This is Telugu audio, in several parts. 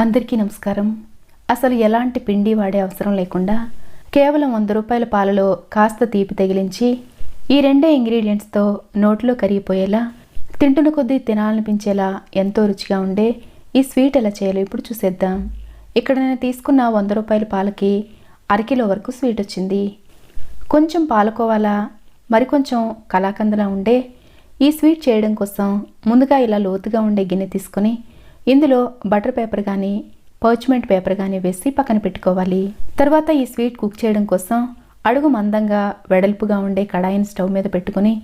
అందరికీ నమస్కారం. అసలు ఎలాంటి పిండి వాడే అవసరం లేకుండా కేవలం వంద రూపాయల పాలలో కాస్త తీపి తగిలించి ఈ రెండే ఇంగ్రీడియంట్స్తో నోట్లో కరిగిపోయేలా తింటున్న కొద్దీ తినాలనిపించేలా ఎంతో రుచిగా ఉండే ఈ స్వీట్ ఎలా చేయాలో ఇప్పుడు చూసేద్దాం. ఇక్కడ నేను తీసుకున్న వంద రూపాయల పాలకి అరకిలో వరకు స్వీట్ వచ్చింది. కొంచెం పాలకోవాలా? మరికొంచెం కలాకందలా ఉండే ఈ స్వీట్ చేయడం కోసం ముందుగా ఇలా లోతుగా ఉండే గిన్నె తీసుకొని ఇందులో బటర్ పేపర్ కానీ పర్చ్మెంట్ పేపర్ కానీ వేసి పక్కన పెట్టుకోవాలి. తర్వాత ఈ స్వీట్ కుక్ చేయడం కోసం అడుగు మందంగా వెడల్పుగా ఉండే కడాయిని స్టవ్ మీద పెట్టుకొని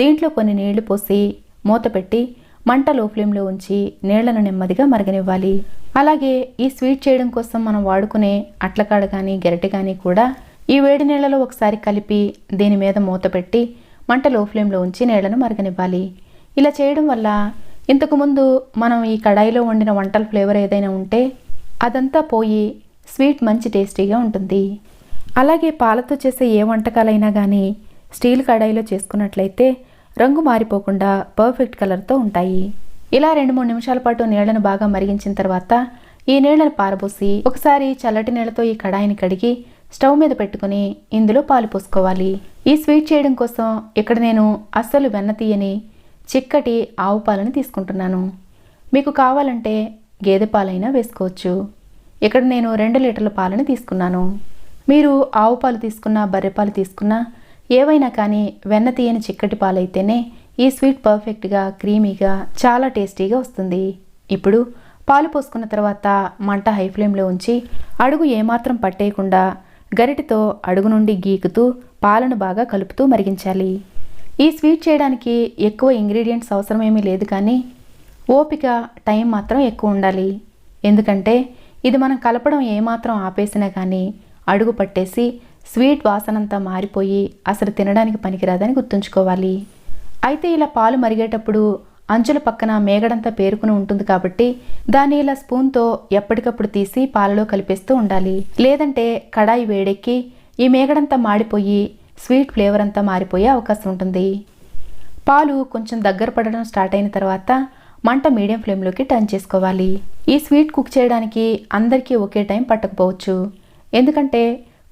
దీంట్లో కొన్ని నీళ్ళు పోసి మూత పెట్టి మంట లో ఫ్లేమ్లో ఉంచి నీళ్ళను నెమ్మదిగా మరగనివ్వాలి. అలాగే ఈ స్వీట్ చేయడం కోసం మనం వాడుకునే అట్లకాడ కానీ గెరటి కానీ కూడా ఈ వేడి నీళ్ళలో ఒకసారి కలిపి దీని మీద మూత పెట్టి మంట లో ఫ్లేమ్లో ఉంచి నీళ్ళను మరగనివ్వాలి. ఇలా చేయడం వల్ల ఇంతకుముందు మనం ఈ కడాయిలో వండిన వంటల ఫ్లేవర్ ఏదైనా ఉంటే అదంతా పోయి స్వీట్ మంచి టేస్టీగా ఉంటుంది. అలాగే పాలతో చేసే ఏ వంటకాలైనా కానీ స్టీల్ కడాయిలో చేసుకున్నట్లయితే రంగు మారిపోకుండా పర్ఫెక్ట్ కలర్తో ఉంటాయి. ఇలా రెండు మూడు నిమిషాల పాటు నీళ్ళను బాగా మరిగించిన తర్వాత ఈ నీళ్ళను పారబోసి ఒకసారి చల్లటి నీళ్ళతో ఈ కడాయిని కడిగి స్టవ్ మీద పెట్టుకుని ఇందులో పాలు పోసుకోవాలి. ఈ స్వీట్ చేయడం కోసం ఇక్కడ నేను అస్సలు వెన్న తీయని చిక్కటి ఆవు పాలను తీసుకుంటున్నాను. మీకు కావాలంటే గేదె పాలైనా వేసుకోవచ్చు. ఇక్కడ నేను రెండు లీటర్ల పాలను తీసుకున్నాను. మీరు ఆవు పాలు తీసుకున్నా బర్రె పాలు తీసుకున్నా ఏవైనా కానీ వెన్న తీయని చిక్కటి పాలైతేనే ఈ స్వీట్ పర్ఫెక్ట్గా క్రీమీగా చాలా టేస్టీగా వస్తుంది. ఇప్పుడు పాలు పోసుకున్న తర్వాత మంట హై ఫ్లేమ్లో ఉంచి అడుగు ఏమాత్రం పట్టేయకుండా గరిటితో అడుగు నుండి గీకుతూ పాలను బాగా కలుపుతూ మరిగించాలి. ఈ స్వీట్ చేయడానికి ఎక్కువ ఇంగ్రీడియంట్స్ అవసరమేమీ లేదు కానీ ఓపిక టైం మాత్రం ఎక్కువ ఉండాలి. ఎందుకంటే ఇది మనం కలపడం ఏమాత్రం ఆపేసినా కానీ అడుగు పట్టేసి స్వీట్ వాసనంతా మారిపోయి అసలు తినడానికి పనికిరాదని గుర్తుంచుకోవాలి. అయితే ఇలా పాలు మరిగేటప్పుడు అంచుల పక్కన మేగడంతా పేరుకుని ఉంటుంది కాబట్టి దాన్ని ఇలా స్పూన్తో ఎప్పటికప్పుడు తీసి పాలలో కలిపేస్తూ ఉండాలి. లేదంటే కడాయి వేడెక్కి ఈ మేగడంతా మాడిపోయి స్వీట్ ఫ్లేవర్ అంతా మారిపోయే అవకాశం ఉంటుంది. పాలు కొంచెం దగ్గర పడడం స్టార్ట్ అయిన తర్వాత మంట మీడియం ఫ్లేమ్లోకి టర్న్ చేసుకోవాలి. ఈ స్వీట్ కుక్ చేయడానికి అందరికీ ఒకే టైం పట్టకపోవచ్చు. ఎందుకంటే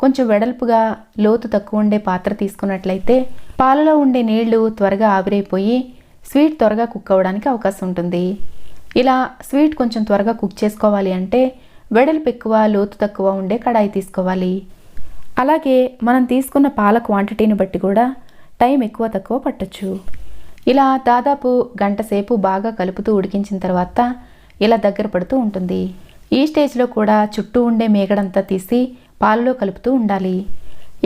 కొంచెం వెడల్పుగా లోతు తక్కువ ఉండే పాత్ర తీసుకున్నట్లయితే పాలలో ఉండే నీళ్ళు త్వరగా ఆవిరైపోయి స్వీట్ త్వరగా కుక్ అవ్వడానికి అవకాశం ఉంటుంది. ఇలా స్వీట్ కొంచెం త్వరగా కుక్ చేసుకోవాలి అంటే వెడల్పు ఎక్కువ లోతు తక్కువ ఉండే కడాయి తీసుకోవాలి. అలాగే మనం తీసుకున్న పాల క్వాంటిటీని బట్టి కూడా టైం ఎక్కువ తక్కువ పట్టచ్చు. ఇలా దాదాపు గంట సేపు బాగా కలుపుతూ ఉడికించిన తర్వాత ఇలా దగ్గర పడుతూ ఉంటుంది. ఈ స్టేజ్లో కూడా చుట్టూ ఉండే మేగడంతా తీసి పాలలో కలుపుతూ ఉండాలి.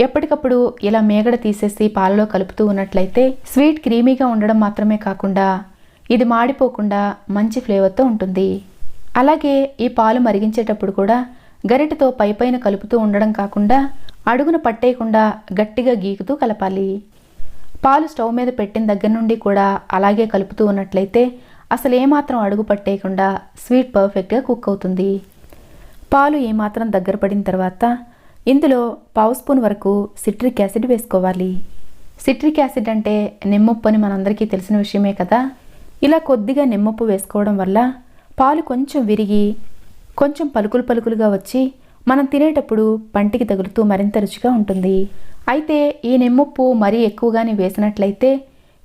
ఎప్పటికప్పుడు ఇలా మేగడ తీసేసి పాలలో కలుపుతూ ఉన్నట్లయితే స్వీట్ క్రీమీగా ఉండడం మాత్రమే కాకుండా ఇది మాడిపోకుండా మంచి ఫ్లేవర్తో ఉంటుంది. అలాగే ఈ పాలు మరిగించేటప్పుడు కూడా గరిటతో పైపైన కలుపుతూ ఉండడం కాకుండా అడుగున పట్టేయకుండా గట్టిగా గీకుతూ కలపాలి. పాలు స్టవ్ మీద పెట్టిన దగ్గర నుండి కూడా అలాగే కలుపుతూ ఉన్నట్లయితే అసలు ఏమాత్రం అడుగు పట్టేయకుండా స్వీట్ పర్ఫెక్ట్గా కుక్ అవుతుంది. పాలు ఏమాత్రం దగ్గర పడిన తర్వాత ఇందులో పావు స్పూన్ వరకు సిట్రిక్ యాసిడ్ వేసుకోవాలి. సిట్రిక్ యాసిడ్ అంటే నిమ్మప్పు అని మనందరికీ తెలిసిన విషయమే కదా. ఇలా కొద్దిగా నిమ్మప్పు వేసుకోవడం వల్ల పాలు కొంచెం విరిగి కొంచెం పలుకులు పలుకులుగా వచ్చి మనం తినేటప్పుడు పంటికి తగులుతూ మరింత రుచిగా ఉంటుంది. అయితే ఈ నిమ్మప్పు మరీ ఎక్కువగానే వేసినట్లయితే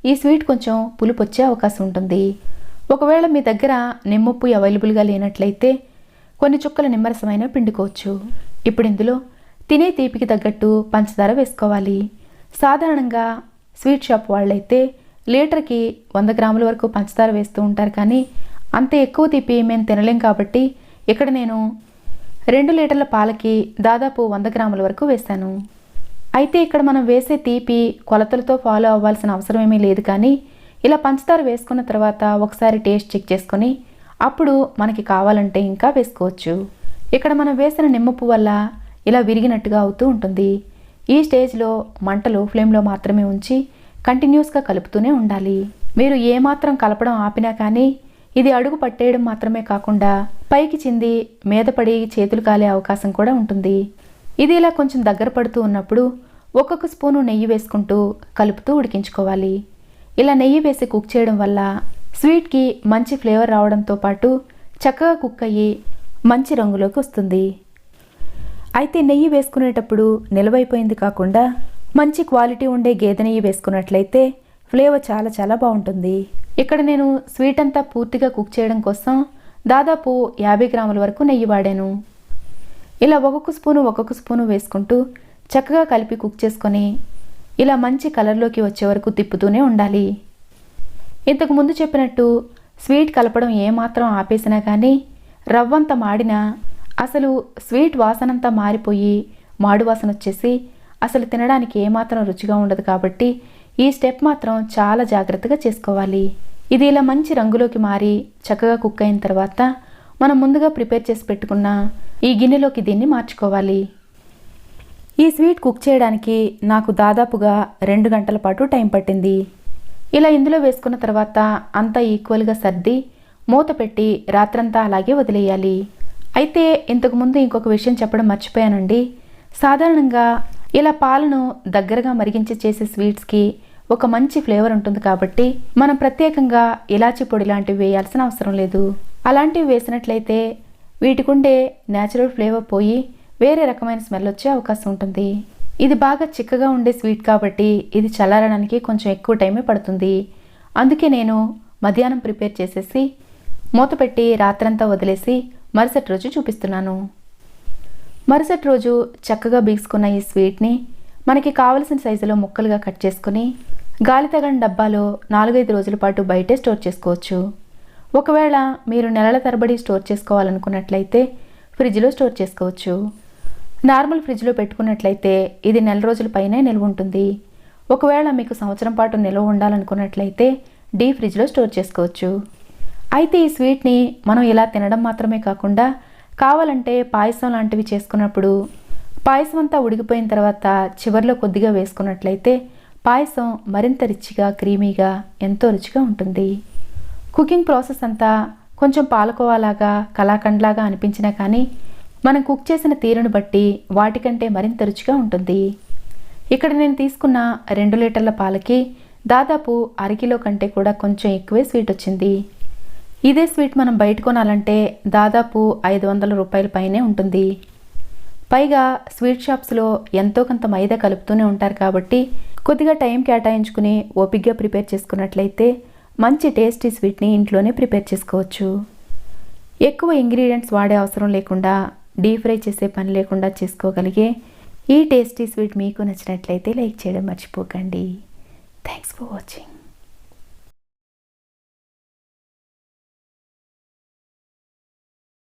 ఈ స్వీట్ కొంచెం పులుపు వచ్చే అవకాశం ఉంటుంది. ఒకవేళ మీ దగ్గర నిమ్మప్పు అవైలబుల్గా లేనట్లయితే కొన్ని చుక్కల నిమ్మరసమైన పిండుకోవచ్చు. ఇప్పుడు ఇందులో తినే తీపికి తగ్గట్టు పంచదార వేసుకోవాలి. సాధారణంగా స్వీట్ షాప్ వాళ్ళైతే లీటర్కి వంద గ్రాముల వరకు పంచదార వేస్తూ ఉంటారు కానీ అంత ఎక్కువ తీపి మేము తినలేం కాబట్టి ఇక్కడ నేను రెండు లీటర్ల పాలకి దాదాపు వంద గ్రాముల వరకు వేశాను. అయితే ఇక్కడ మనం వేసే తీపి కొలతలతో ఫాలో అవ్వాల్సిన అవసరం ఏమీ లేదు కానీ ఇలా పంచదార వేసుకున్న తర్వాత ఒకసారి టేస్ట్ చెక్ చేసుకొని అప్పుడు మనకి కావాలంటే ఇంకా వేసుకోవచ్చు. ఇక్కడ మనం వేసిన నిమ్మపు వల్ల ఇలా విరిగినట్టుగా అవుతూ ఉంటుంది. ఈ స్టేజ్లో మంటలు ఫ్లేమ్లో మాత్రమే ఉంచి కంటిన్యూస్గా కలుపుతూనే ఉండాలి. మీరు ఏమాత్రం కలపడం ఆపినా కానీ ఇది అడుగు పట్టేయడం మాత్రమే కాకుండా పైకి చింది మీదపడి చేతులు కాలే అవకాశం కూడా ఉంటుంది. ఇది ఇలా కొంచెం దగ్గర పడుతూ ఉన్నప్పుడు ఒక్కొక్క స్పూను నెయ్యి వేసుకుంటూ కలుపుతూ ఉడికించుకోవాలి. ఇలా నెయ్యి వేసి కుక్ చేయడం వల్ల స్వీట్కి మంచి ఫ్లేవర్ రావడంతో పాటు చక్కగా కుక్ అయ్యి మంచి రంగులోకి వస్తుంది. అయితే నెయ్యి వేసుకునేటప్పుడు నిలవైపోయింది కాకుండా మంచి క్వాలిటీ ఉండే గేదె నెయ్యి వేసుకున్నట్లయితే ఫ్లేవర్ చాలా చాలా బాగుంటుంది. ఇక్కడ నేను స్వీట్ అంతా పూర్తిగా కుక్ చేయడం కోసం దాదాపు యాభై గ్రాముల వరకు నెయ్యి వాడాను. ఇలా ఒక్కొక్క స్పూను ఒక్కొక్క స్పూను వేసుకుంటూ చక్కగా కలిపి కుక్ చేసుకొని ఇలా మంచి కలర్లోకి వచ్చే వరకు తిప్పుతూనే ఉండాలి. ఇంతకు ముందు చెప్పినట్టు స్వీట్ కలపడం ఏమాత్రం ఆపేసినా కానీ రవ్వంత మాడినా అసలు స్వీట్ వాసనంతా మారిపోయి మాడు వాసన వచ్చేసి అసలు తినడానికి ఏమాత్రం రుచిగా ఉండదు కాబట్టి ఈ స్టెప్ మాత్రం చాలా జాగ్రత్తగా చేసుకోవాలి. ఇది ఇలా మంచి రంగులోకి మారి చక్కగా కుక్ అయిన తర్వాత మనం ముందుగా ప్రిపేర్ చేసి పెట్టుకున్న ఈ గిన్నెలోకి దీన్ని మార్చుకోవాలి. ఈ స్వీట్ కుక్ చేయడానికి నాకు దాదాపుగా రెండు గంటల పాటు టైం పట్టింది. ఇలా ఇందులో వేసుకున్న తర్వాత అంతా ఈక్వల్గా సర్ది మూత పెట్టి రాత్రంతా అలాగే వదిలేయాలి. అయితే ఇంతకుముందు ఇంకొక విషయం చెప్పడం మర్చిపోయానండి. సాధారణంగా ఇలా పాలను దగ్గరగా మరిగించి చేసే స్వీట్స్కి ఒక మంచి ఫ్లేవర్ ఉంటుంది కాబట్టి మనం ప్రత్యేకంగా ఇలాచి పొడి లాంటివి వేయాల్సిన అవసరం లేదు. అలాంటివి వేసినట్లయితే వీటికుండే న్యాచురల్ ఫ్లేవర్ పోయి వేరే రకమైన స్మెల్ వచ్చే అవకాశం ఉంటుంది. ఇది బాగా చిక్కగా ఉండే స్వీట్ కాబట్టి ఇది చల్లారడానికి కొంచెం ఎక్కువ టైమే పడుతుంది. అందుకే నేను మధ్యాహ్నం ప్రిపేర్ చేసేసి మూత పెట్టి రాత్రంతా వదిలేసి మరుసటి రోజు చూపిస్తున్నాను. మరుసటి రోజు చక్కగా బీసుకున్న ఈ స్వీట్ని మనకి కావలసిన సైజులో ముక్కలుగా కట్ చేసుకుని గాలి తగని డబ్బాలో నాలుగైదు రోజుల పాటు బయటే స్టోర్ చేసుకోవచ్చు. ఒకవేళ మీరు నెలల తరబడి స్టోర్ చేసుకోవాలనుకున్నట్లయితే ఫ్రిడ్జ్లో స్టోర్ చేసుకోవచ్చు. నార్మల్ ఫ్రిడ్జ్లో పెట్టుకున్నట్లయితే ఇది నెల రోజుల పైనే నిల్వ ఉంటుంది. ఒకవేళ మీకు సంవత్సరం పాటు నిల్వ ఉండాలనుకున్నట్లయితే డీ ఫ్రిడ్జ్లో స్టోర్ చేసుకోవచ్చు. అయితే ఈ స్వీట్ని మనం ఇలా తినడం మాత్రమే కాకుండా కావాలంటే పాయసం లాంటివి చేసుకున్నప్పుడు పాయసం అంతా ఉడికిపోయిన తర్వాత చివరిలో కొద్దిగా వేసుకున్నట్లయితే పాయసం మరింత రిచ్గా క్రీమీగా ఎంతో రుచిగా ఉంటుంది. కుకింగ్ ప్రాసెస్ అంతా కొంచెం పాలకోవాలాగా కళాఖండ్లాగా అనిపించినా కానీ మనం కుక్ చేసిన తీరును బట్టి వాటికంటే మరింత రుచిగా ఉంటుంది. ఇక్కడ నేను తీసుకున్న రెండు లీటర్ల పాలకి దాదాపు అరకిలో కంటే కూడా కొంచెం ఎక్కువే స్వీట్ వచ్చింది. ఇదే స్వీట్ మనం బయట కొనాలంటే దాదాపు ఐదు వందల రూపాయల పైనే ఉంటుంది. పైగా స్వీట్ షాప్స్లో ఎంతో కొంత మైదా కలుపుతూనే ఉంటారు కాబట్టి కొద్దిగా టైం కేటాయించుకుని ఓపిక్గా ప్రిపేర్ చేసుకున్నట్లయితే మంచి టేస్టీ స్వీట్ని ఇంట్లోనే ప్రిపేర్ చేసుకోవచ్చు. ఎక్కువ ఇంగ్రీడియంట్స్ వాడే అవసరం లేకుండా డీప్ ఫ్రై చేసే పని లేకుండా చేసుకోగలిగే ఈ టేస్టీ స్వీట్ మీకు నచ్చినట్లయితే లైక్ చేయడం మర్చిపోకండి. Thanks for watching.